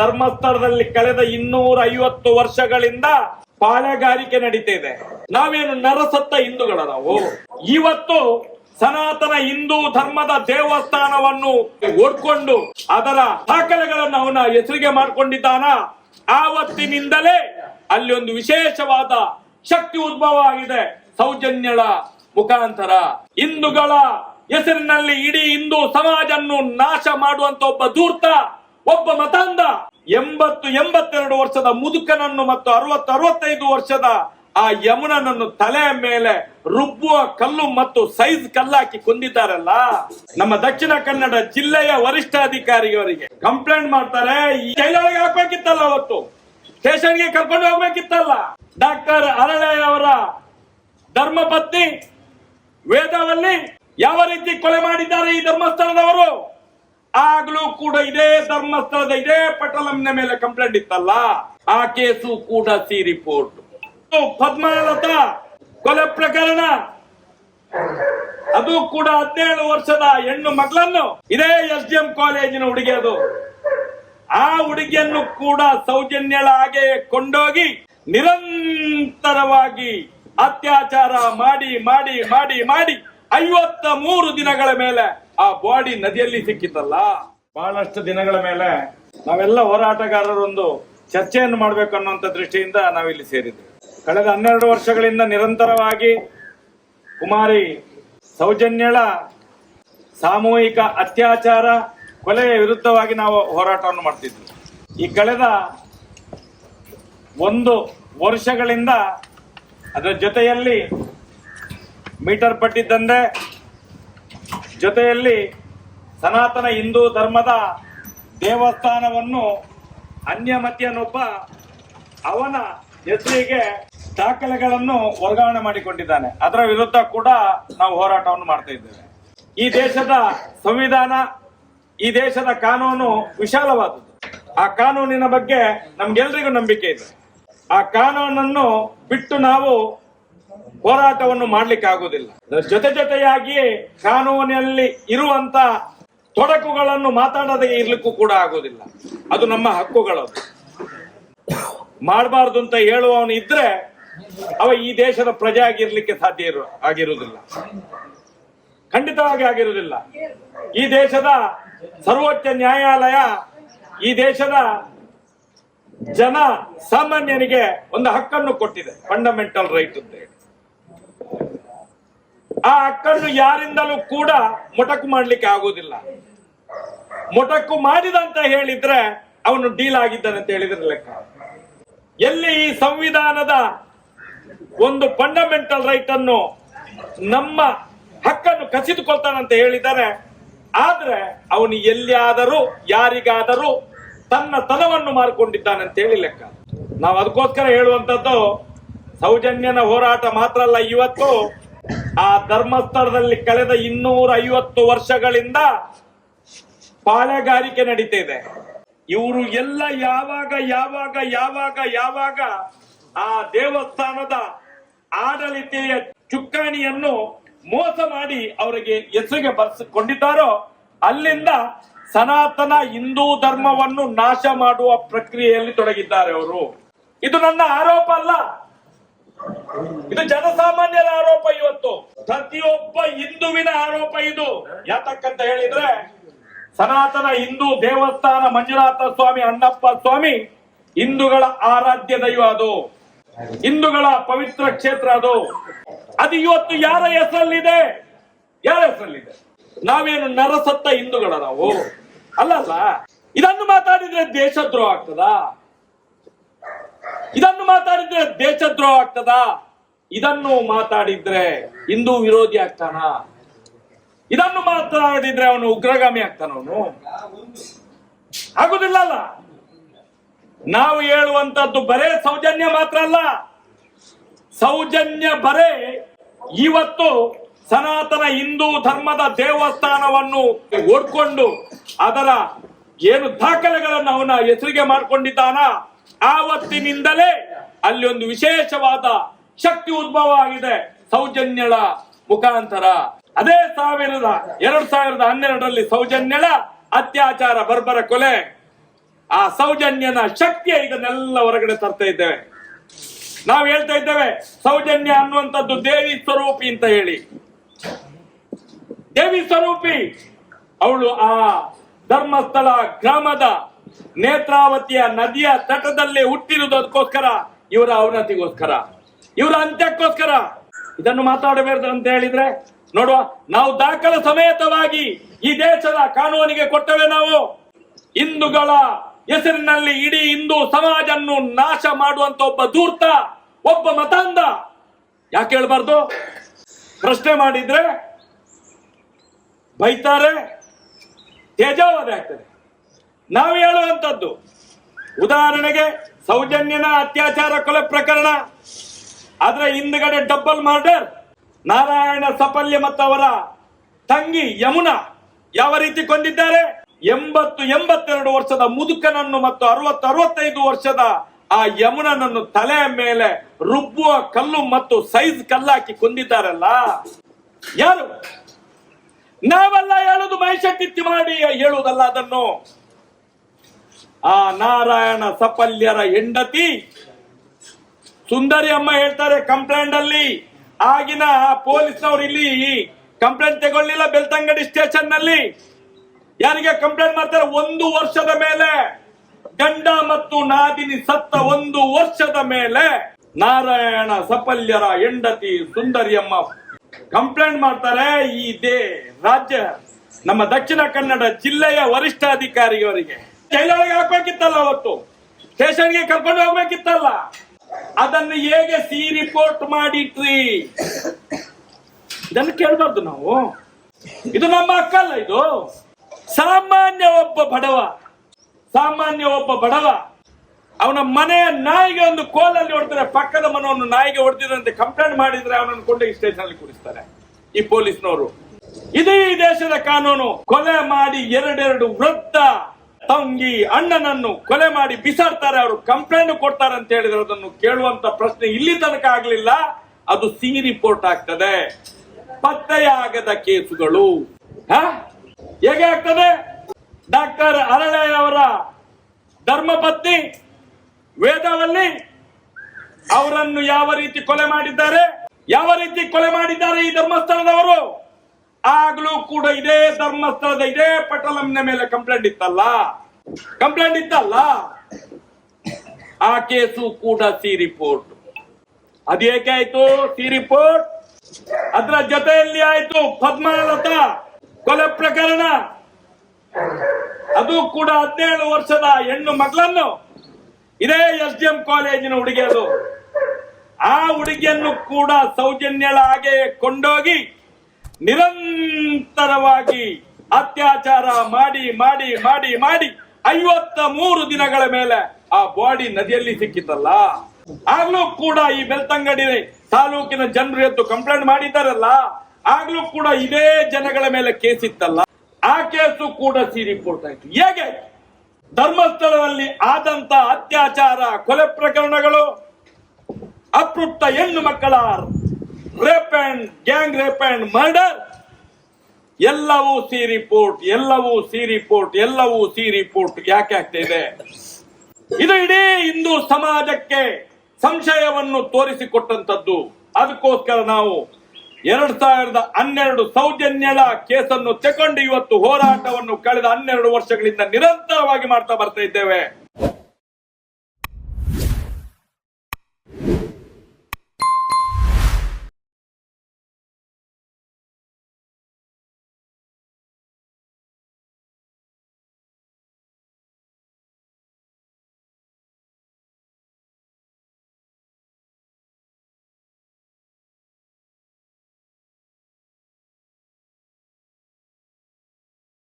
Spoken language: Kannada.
ಧರ್ಮಸ್ಥಳದಲ್ಲಿ ಕಳೆದ ಇನ್ನೂರ ಐವತ್ತು ವರ್ಷಗಳಿಂದ ಪಾಳೆಗಾರಿಕೆ ನಡೀತಾ ಇದೆ ನಾವೇನು ನರಸತ್ತ ಹಿಂದೂಗಳ ನಾವು. ಇವತ್ತು ಸನಾತನ ಹಿಂದೂ ಧರ್ಮದ ದೇವಸ್ಥಾನವನ್ನು ಓಡ್ಕೊಂಡು ಅದರ ದಾಖಲೆಗಳನ್ನು ಅವನ ಹೆಸರಿಗೆ ಮಾಡ್ಕೊಂಡಿದ್ದಾನ. ಆವತ್ತಿನಿಂದಲೇ ಅಲ್ಲಿ ಒಂದು ವಿಶೇಷವಾದ ಶಕ್ತಿ ಉದ್ಭವ ಆಗಿದೆ. ಸೌಜನ್ಯಳ ಮುಖಾಂತರ. ಹಿಂದೂಗಳ ಹೆಸರಿನಲ್ಲಿ ಇಡೀ ಹಿಂದೂ ಸಮಾಜನ್ನು ನಾಶ ಮಾಡುವಂತ ಒಬ್ಬ ಧೂರ್ತ ಒಬ್ಬ ಮತಾಂಧ ಎಂಬತ್ತು ಎಂಬತ್ತೆರಡು ವರ್ಷದ ಮುದುಕನನ್ನು ಮತ್ತು ಅರವತ್ತು ಅರವತ್ತೈದು ವರ್ಷದ ಆ ಯಮುನನನ್ನು ತಲೆಯ ಮೇಲೆ ರುಬ್ಬುವ ಕಲ್ಲು ಮತ್ತು ಸೈಜ್ ಕಲ್ಲಾಕಿ ಕೊಂದಿದ್ದಾರಲ್ಲ? ನಮ್ಮ ದಕ್ಷಿಣ ಕನ್ನಡ ಜಿಲ್ಲೆಯ ವರಿಷ್ಠಾಧಿಕಾರಿಯವರಿಗೆ ಕಂಪ್ಲೇಂಟ್ ಮಾಡ್ತಾರೆ. ಜೈಲೊಳಗೆ ಹಾಕ್ಬೇಕಿತ್ತಲ್ಲ ಅವತ್ತು? ಸ್ಟೇಷನ್ಗೆ ಕರ್ಕೊಂಡು ಹೋಗ್ಬೇಕಿತ್ತಲ್ಲ? ಡಾಕ್ಟರ್ ಅರಳೆ ಅವರ ಧರ್ಮಪತ್ನಿ ವೇದವಲ್ಲಿ ಯಾವ ರೀತಿ ಕೊಲೆ ಮಾಡಿದ್ದಾರೆ ಈ ಧರ್ಮಸ್ಥಳದವರು? ಆಗ್ಲೂ ಕೂಡ ಇದೇ ಧರ್ಮಸ್ಥಳದ ಇದೇ ಪಟಲಂನ ಮೇಲೆ ಕಂಪ್ಲೇಂಟ್ ಇತ್ತಲ್ಲ, ಆ ಕೇಸು ಕೂಡ ಸಿ ರಿಪೋರ್ಟ್ ಪದ್ಮಾಲತಾ ಕೊಲೆ ಪ್ರಕರಣ. ಅದು ಕೂಡ ಹದಿನೇಳು ವರ್ಷದ ಹೆಣ್ಣು ಮಗಳನ್ನು. ಇದೇ ಎಸ್ ಡಿ ಎಂ ಕಾಲೇಜಿನ ಹುಡುಗಿ ಅದು. ಆ ಹುಡುಗಿಯನ್ನು ಕೂಡ ಸೌಜನ್ಯಳ ಹಾಗೆ ಕೊಂಡೋಗಿ ನಿರಂತರವಾಗಿ ಅತ್ಯಾಚಾರ ಮಾಡಿ ಮಾಡಿ ಮಾಡಿ ಮಾಡಿ ಐವತ್ತ ಮೂರು ದಿನಗಳ ಮೇಲೆ ಆ ಬಾಡಿ ನದಿಯಲ್ಲಿ ಸಿಕ್ಕಿತಲ್ಲ? ಬಹಳಷ್ಟು ದಿನಗಳ ಮೇಲೆ ನಾವೆಲ್ಲ ಹೋರಾಟಗಾರರೊಂದು ಚರ್ಚೆಯನ್ನು ಮಾಡಬೇಕು ಅನ್ನುವಂಥ ದೃಷ್ಟಿಯಿಂದ ನಾವಿಲ್ಲಿ ಸೇರಿದ್ವಿ. ಕಳೆದ ಹನ್ನೆರಡು ವರ್ಷಗಳಿಂದ ನಿರಂತರವಾಗಿ ಕುಮಾರಿ ಸೌಜನ್ಯಳ ಸಾಮೂಹಿಕ ಅತ್ಯಾಚಾರ ಕೊಲೆಯ ವಿರುದ್ಧವಾಗಿ ನಾವು ಹೋರಾಟವನ್ನು ಮಾಡ್ತಿದ್ವಿ. ಈ ಕಳೆದ ಒಂದು ವರ್ಷಗಳಿಂದ ಅದರ ಜೊತೆಯಲ್ಲಿ ಮೀಟರ್ ಪಟ್ಟಿ ದಂಧೆ ಜೊತೆಯಲ್ಲಿ ಸನಾತನ ಹಿಂದೂ ಧರ್ಮದ ದೇವಸ್ಥಾನವನ್ನು ಅನ್ಯಮತ್ಯನೊಬ್ಬ ಅವನ ಹೆಸರಿಗೆ ದಾಖಲೆಗಳನ್ನು ವರ್ಗಾವಣೆ ಮಾಡಿಕೊಂಡಿದ್ದಾನೆ. ಅದರ ವಿರುದ್ಧ ಕೂಡ ನಾವು ಹೋರಾಟವನ್ನು ಮಾಡ್ತಾ ಇದ್ದೇವೆ. ಈ ದೇಶದ ಸಂವಿಧಾನ, ಈ ದೇಶದ ಕಾನೂನು ವಿಶಾಲವಾದದ್ದು. ಆ ಕಾನೂನಿನ ಬಗ್ಗೆ ನಮ್ಗೆಲ್ರಿಗೂ ನಂಬಿಕೆ ಇದೆ. ಆ ಕಾನೂನನ್ನು ಬಿಟ್ಟು ನಾವು ಹೋರಾಟವನ್ನು ಮಾಡ್ಲಿಕ್ಕೆ ಆಗುದಿಲ್ಲ ಜೊತೆ ಜೊತೆಯಾಗಿ ಕಾನೂನಿನಲ್ಲಿ ಇರುವಂತ ತೊಡಕುಗಳನ್ನು ಮಾತಾಡದೆ ಇರ್ಲಿಕ್ಕೂ ಕೂಡ ಆಗುದಿಲ್ಲ ಅದು ನಮ್ಮ ಹಕ್ಕುಗಳು ಮಾಡಬಾರ್ದು ಅಂತ ಹೇಳುವವನು ಇದ್ರೆ ಅವ ಈ ದೇಶದ ಪ್ರಜೆ ಆಗಿರ್ಲಿಕ್ಕೆ ಸಾಧ್ಯ ಇರೋ, ಆಗಿರುವುದಿಲ್ಲ. ಖಂಡಿತವಾಗಿ ಆಗಿರುವುದಿಲ್ಲ. ಈ ದೇಶದ ಸರ್ವೋಚ್ಚ ನ್ಯಾಯಾಲಯ ಈ ದೇಶದ ಜನ ಸಾಮಾನ್ಯನಿಗೆ ಒಂದು ಹಕ್ಕನ್ನು ಕೊಟ್ಟಿದೆ ಫಂಡಮೆಂಟಲ್ ರೈಟ್ ಅಂತ. ಆ ಹಕ್ಕನ್ನು ಯಾರಿಂದಲೂ ಕೂಡ ಮೊಟಕು ಮಾಡ್ಲಿಕ್ಕೆ ಆಗುವುದಿಲ್ಲ. ಮೊಟಕು ಮಾಡಿದ ಅಂತ ಹೇಳಿದ್ರೆ ಅವನು ಡೀಲ್ ಆಗಿದ್ದಾನೆ ಅಂತ ಹೇಳಿದ್ರೆ ಲೆಕ್ಕ. ಎಲ್ಲಿ ಈ ಸಂವಿಧಾನದ ಒಂದು ಫಂಡಮೆಂಟಲ್ ರೈಟ್ ಅನ್ನು ನಮ್ಮ ಹಕ್ಕನ್ನು ಕಸಿದುಕೊಳ್ತಾನಂತ ಹೇಳಿದ್ದಾರೆ, ಆದ್ರೆ ಅವನು ಎಲ್ಲಿಯಾದರೂ, ಯಾರಿಗಾದರೂ ತನ್ನ ತನವನ್ನು ಅಂತ ಹೇಳಿ ಲೆಕ್ಕ. ನಾವು ಅದಕ್ಕೋಸ್ಕರ ಹೇಳುವಂತದ್ದು ಸೌಜನ್ಯನ ಹೋರಾಟ ಮಾತ್ರ ಅಲ್ಲ, ಇವತ್ತು ಆ ಧರ್ಮಸ್ಥಳದಲ್ಲಿ ಕಳೆದ ಇನ್ನೂರ ಐವತ್ತು ವರ್ಷಗಳಿಂದ ಪಾಳೆಗಾರಿಕೆ ನಡೀತಾ ಇದೆ ಇವರು ಎಲ್ಲ ಯಾವಾಗ ಯಾವಾಗ ಯಾವಾಗ ಯಾವಾಗ ಆ ದೇವಸ್ಥಾನದ ಆಡಳಿತೆಯ ಚುಕ್ಕಾಣಿಯನ್ನು ಮೋಸ ಮಾಡಿ ಅವರಿಗೆ ಹೆಸರಿಗೆ ಬರ್ಸಿಕೊಂಡಿದ್ದಾರೋ, ಅಲ್ಲಿಂದ ಸನಾತನ ಹಿಂದೂ ಧರ್ಮವನ್ನು ನಾಶ ಮಾಡುವ ಪ್ರಕ್ರಿಯೆಯಲ್ಲಿ ತೊಡಗಿದ್ದಾರೆ ಅವರು. ಇದು ನನ್ನ ಆರೋಪ ಅಲ್ಲ. ಇದು ಜನಸಾಮಾನ್ಯರ ಆರೋಪ ಇವತ್ತು. ಪ್ರತಿಯೊಬ್ಬ ಹಿಂದುವಿನ ಆರೋಪ ಇದು. ಯಾತಕ್ಕಂತ ಹೇಳಿದ್ರೆ, ಸನಾತನ ಹಿಂದೂ ದೇವಸ್ಥಾನ ಮಂಜುನಾಥ ಸ್ವಾಮಿ, ಅಣ್ಣಪ್ಪ ಸ್ವಾಮಿ, ಹಿಂದೂಗಳ ಆರಾಧ್ಯ ದೈವ ಅದು. ಹಿಂದೂಗಳ ಪವಿತ್ರ ಕ್ಷೇತ್ರ ಅದು. ಅದು ಇವತ್ತು ಯಾರ ಹೆಸರಲ್ಲಿದೆ? ಯಾರ ಹೆಸರಲ್ಲಿದೆ? ನಾವೇನು ನರಸತ್ತ ಹಿಂದೂಗಳ ನಾವು? ಅಲ್ಲಲ್ಲ? ಇದನ್ನು ಮಾತಾಡಿದ್ರೆ ದೇಶದ್ರೋಹ ಆಗ್ತದಾ? ಇದನ್ನು ಮಾತಾಡಿದ್ರೆ ದೇಶದ್ರೋಹ ಆಗ್ತದ? ಇದನ್ನು ಮಾತಾಡಿದ್ರೆ ಹಿಂದೂ ವಿರೋಧಿ ಆಗ್ತಾನ? ಇದನ್ನು ಮಾತಾಡಿದ್ರೆ ಅವನು ಉಗ್ರಗಾಮಿ ಆಗ್ತಾನ ಅವನು? ಆಗುದಿಲ್ಲ ನಾವು ಹೇಳುವಂತದ್ದು ಬರೇ ಸೌಜನ್ಯ ಮಾತ್ರ ಅಲ್ಲ. ಸೌಜನ್ಯ ಬರೇ ಇವತ್ತು ಸನಾತನ ಹಿಂದೂ ಧರ್ಮದ ದೇವಸ್ಥಾನವನ್ನು ಓಡ್ಕೊಂಡು ಅದರ ಏನು ದಾಖಲೆಗಳನ್ನು ಅವನ ಹೆಸರಿಗೆ ಮಾಡ್ಕೊಂಡಿದ್ದಾನ? ಆವತ್ತಿನಿಂದಲೇ ಅಲ್ಲಿ ಒಂದು ವಿಶೇಷವಾದ ಶಕ್ತಿ ಉದ್ಭವ ಆಗಿದೆ ಸೌಜನ್ಯಳ ಮುಖಾಂತರ. ಅದೇ ಸಾವಿರದ ಎರಡ್ ಸಾವಿರದ ಹನ್ನೆರಡರಲ್ಲಿ ಸೌಜನ್ಯಳ ಅತ್ಯಾಚಾರ ಬರ್ಬರ ಕೊಲೆ. ಆ ಸೌಜನ್ಯನ ಶಕ್ತಿಯ ಇದನ್ನೆಲ್ಲ ಹೊರಗಡೆ ತರ್ತಾ ಇದ್ದೇವೆ. ನಾವು ಹೇಳ್ತಾ ಇದ್ದೇವೆ, ಸೌಜನ್ಯ ಅನ್ನುವಂಥದ್ದು ದೇವಿ ಸ್ವರೂಪಿ ಅಂತ ಹೇಳಿ. ದೇವಿ ಸ್ವರೂಪಿ, ಅವಳು ಆ ಧರ್ಮಸ್ಥಳ, ಗ್ರಾಮದ ನೇತ್ರಾವತಿಯ ನದಿಯ ತಟದಲ್ಲೇ ಹುಟ್ಟಿರುವುದಕ್ಕೋಸ್ಕರ ಇವರ ಅವನತಿಗೋಸ್ಕರ ಇವರ ಅಂತ್ಯಕ್ಕೋಸ್ಕರ. ಇದನ್ನು ಮಾತಾಡಬಾರದು ಅಂತ ಹೇಳಿದ್ರೆ, ನೋಡುವ, ನಾವು ದಾಖಲ ಸಮೇತವಾಗಿ ಈ ದೇಶದ ಕಾನೂನಿಗೆ ಕೊಟ್ಟವೆ ನಾವು. ಹಿಂದೂಗಳ ಹೆಸರಿನಲ್ಲಿ ಇಡೀ ಹಿಂದೂ ಸಮಾಜನ್ನು ನಾಶ ಮಾಡುವಂತ ಒಬ್ಬ ದೂರ್ತ ಒಬ್ಬ ಮತಾಂಧ. ಯಾಕೆ ಹೇಳ್ಬಾರ್ದು? ಪ್ರಶ್ನೆ ಮಾಡಿದ್ರೆ ಬೈತಾರೆ, ತೇಜಾವಧಿ ಆಗ್ತದೆ ನಾವು ಹೇಳುವಂತದ್ದು ಉದಾಹರಣೆಗೆ ಸೌಜನ್ಯನ ಅತ್ಯಾಚಾರ ಕೊಲೆ ಪ್ರಕರಣ. ಅದರ ಹಿಂದ್ಗಡೆ ಡಬ್ಬಲ್ ಮರ್ಡರ್. ನಾರಾಯಣ ಸಪಲ್ಯ ಮತ್ತು ಅವರ ತಂಗಿ ಯಮುನಾ ಯಾವ ರೀತಿ ಕೊಂದಿದ್ದಾರೆ? ಎಂಬತ್ತು ಎಂಬತ್ತೆರಡು ವರ್ಷದ ಮುದುಕನನ್ನು ಮತ್ತು ಅರವತ್ತು ಅರವತ್ತೈದು ವರ್ಷದ ಆ ಯಮುನನನ್ನು ತಲೆಯ ಮೇಲೆ ರುಬ್ಬುವ ಕಲ್ಲು ಮತ್ತು ಸೈಜ್ ಕಲ್ಲಾಕಿ ಕೊಂದಿದ್ದಾರಲ್ಲ. ಯಾರು? ನಾವೆಲ್ಲ ಹೇಳುದು ಮಹಿಷಕ್ತಿ ಮಾಡಿ ಹೇಳುವುದಲ್ಲ ಅದನ್ನು. ಆ ನಾರಾಯಣ ಸಪಲ್ಯರ ಹೆಂಡತಿ ಸುಂದರಿ ಅಮ್ಮ ಹೇಳ್ತಾರೆ ಕಂಪ್ಲೇಂಟ್ ಅಲ್ಲಿ ಆಗಿನ ಪೊಲೀಸ್ನವ್ರು ಇಲ್ಲಿ ಕಂಪ್ಲೇಂಟ್ ತಗೊಳ್ಳಿಲ್ಲ ಬೆಳ್ತಂಗಡಿ ಸ್ಟೇಷನ್ನಲ್ಲಿ ಯಾರಿಗೆ ಕಂಪ್ಲೇಂಟ್ ಮಾಡ್ತಾರೆ? ಒಂದು ವರ್ಷದ ಮೇಲೆ, ಗಂಡ ಮತ್ತು ನಾದಿನಿ ಸತ್ತ ಒಂದು ವರ್ಷದ ಮೇಲೆ ನಾರಾಯಣ ಸಪಲ್ಯರ ಹೆಂಡತಿ ಸುಂದರಿಯಮ್ಮ ಕಂಪ್ಲೇಂಟ್ ಮಾಡ್ತಾರೆ ಈ ದೇ ರಾಜ್ಯ, ನಮ್ಮ ದಕ್ಷಿಣ ಕನ್ನಡ ಜಿಲ್ಲೆಯ ವರಿಷ್ಠಾಧಿಕಾರಿಯವರಿಗೆ. ಜೈಲೊಳಗೆ ಹಾಕ್ಬೇಕಿತ್ತಲ್ಲ ಅವತ್ತು? ಸ್ಟೇಷನ್ಗೆ ಕರ್ಕೊಂಡು ಹೋಗ್ಬೇಕಿತ್ತಲ್ಲ? ಅದನ್ನು ಹೇಗೆ ಸಿ ರಿಪೋರ್ಟ್ ಮಾಡಿಟ್ರಿ? ಇದನ್ನು ಕೇಳಬಾರ್ದು ನಾವು. ಇದು ನಮ್ಮ ಹಕ್ಕಲ್ಲ ಇದು. ಸಾಮಾನ್ಯ ಒಬ್ಬ ಬಡವ, ಸಾಮಾನ್ಯ ಒಬ್ಬ ಬಡವ, ಅವನ ಮನೆಯ ನಾಯಿಗೆ ಒಂದು ಕೋಲಲ್ಲಿ ಹೊಡೆದ್ರೆ, ಪಕ್ಕದ ಮನವನ್ನು ನಾಯಿಗೆ ಹೊಡೆದಿರಂತೆ ಕಂಪ್ಲೇಂಟ್ ಮಾಡಿದ್ರೆ ಅವನನ್ನು ಕೊಂಡೋಗಿ ಸ್ಟೇಷನ್ ಅಲ್ಲಿ ಕೂರಿಸ್ತಾರೆ ಈ ಪೊಲೀಸ್ನವರು. ಇದೇ ದೇಶದ ಕಾನೂನು. ಕೊಲೆ ಮಾಡಿ ಎರಡೆರಡು ವೃದ್ಧ ತಂಗಿ ಅಣ್ಣನನ್ನು ಕೊಲೆ ಮಾಡಿ ಬಿಸಾಡ್ತಾರೆ, ಅವರು ಕಂಪ್ಲೇಂಟ್ ಕೊಡ್ತಾರೆ ಅಂತ ಹೇಳಿದ್ರೆ ಅದನ್ನು ಕೇಳುವಂತ ಪ್ರಶ್ನೆ ಇಲ್ಲಿ ತನಕ ಆಗ್ಲಿಲ್ಲ. ಅದು ಸಿ ರಿಪೋರ್ಟ್ ಆಗ್ತದೆ. ಪತ್ತೆಯಾಗದ ಕೇಸುಗಳು? ಹೇಗೆ ಆಗ್ತದೆ? ಡಾಕ್ಟರ್ ಅರಳೆ ಅವರ ಧರ್ಮಪತ್ನಿ ವೇದವಲ್ಲಿ ಅವರನ್ನು ಯಾವ ರೀತಿ ಕೊಲೆ ಮಾಡಿದ್ದಾರೆ? ಯಾವ ರೀತಿ ಕೊಲೆ ಮಾಡಿದ್ದಾರೆ ಈ ಧರ್ಮಸ್ಥಳದವರು? ಆಗ್ಲೂ ಕೂಡ ಇದೇ ಧರ್ಮಸ್ಥಳದ ಇದೇ ಪಟಲಂನ ಮೇಲೆ ಕಂಪ್ಲೇಂಟ್ ಇತ್ತಲ್ಲ? ಕಂಪ್ಲೇಂಟ್ ಇತ್ತಲ್ಲ? ಆ ಕೇಸು ಕೂಡ ಸಿ ರಿಪೋರ್ಟ್. ಅದು ಏಕೆ ಆಯ್ತು? C report? ಅದರ ಜೊತೆಯಲ್ಲಿ ಆಯ್ತು ಪದ್ಮಾವತ ಕೊಲೆ ಪ್ರಕರಣ. ಅದು ಕೂಡ ಹದಿನೇಳು ವರ್ಷದ ಹೆಣ್ಣು ಮಗಳನ್ನು. ಇದೇ ಎಸ್ ಡಿ ಎಂ ಕಾಲೇಜಿನ ಹುಡುಗಿ ಅದು. ಆ ಹುಡುಗಿಯನ್ನು ಕೂಡ ಸೌಜನ್ಯಳ ಹಾಗೆ ಕೊಂಡೋಗಿ ನಿರಂತರವಾಗಿ ಅತ್ಯಾಚಾರ ಮಾಡಿ ಮಾಡಿ ಮಾಡಿ ಮಾಡಿ ಐವತ್ತ ಮೂರು ದಿನಗಳ ಮೇಲೆ ಆ ಬಾಡಿ ನದಿಯಲ್ಲಿ ಸಿಕ್ಕಿತಲ್ಲ. ಆಗ್ಲೂ ಕೂಡ ಈ ಬೆಲ್ತಂಗಡಿ ತಾಲೂಕಿನ ಜನರು ಎದ್ದು ಕಂಪ್ಲೇಂಟ್ ಮಾಡಿದ್ದಾರಲ್ಲ. ಆಗ್ಲೂ ಕೂಡ ಇದೇ ಜನಗಳ ಮೇಲೆ ಕೇಸ್ ಇತ್ತಲ್ಲ. ಆ ಕೇಸು ಕೂಡ ಸೀರಿ ರಿಪೋರ್ಟ್ ಆಯ್ತು. ಹೇಗೆ? ಧರ್ಮಸ್ಥಳದಲ್ಲಿ ಆದಂತ ಅತ್ಯಾಚಾರ, ಕೊಲೆ ಪ್ರಕರಣಗಳು ಅಪೃಪ್ತ ಹೆಣ್ಣು ಮಕ್ಕಳ rape and gang rape and murder ಎಲ್ಲವೂ ಸಿ ರಿಪೋರ್ಟ್ ಎಲ್ಲವೂ ಸಿ ರಿಪೋರ್ಟ್ ಎಲ್ಲವೂ ಸಿ ರಿಪೋರ್ಟ್ ಯಾಕೆ ಆಗ್ತಾ ಇದೆ? ಇದು ಇಡೀ ಹಿಂದೂ ಸಮಾಜಕ್ಕೆ ಸಂಶಯವನ್ನು ತೋರಿಸಿಕೊಟ್ಟಂತದ್ದು ಅದಕ್ಕೋಸ್ಕರ ನಾವು ಎರಡ್ ಸಾವಿರದ ಹನ್ನೆರಡು ಸೌಜನ್ಯದ ಕೇಸನ್ನು ತಗೊಂಡು ಇವತ್ತು ಹೋರಾಟವನ್ನು ಕಳೆದ ಹನ್ನೆರಡು ವರ್ಷಗಳಿಂದ ನಿರಂತರವಾಗಿ ಮಾಡ್ತಾ ಬರ್ತಾ ಇದ್ದೇವೆ.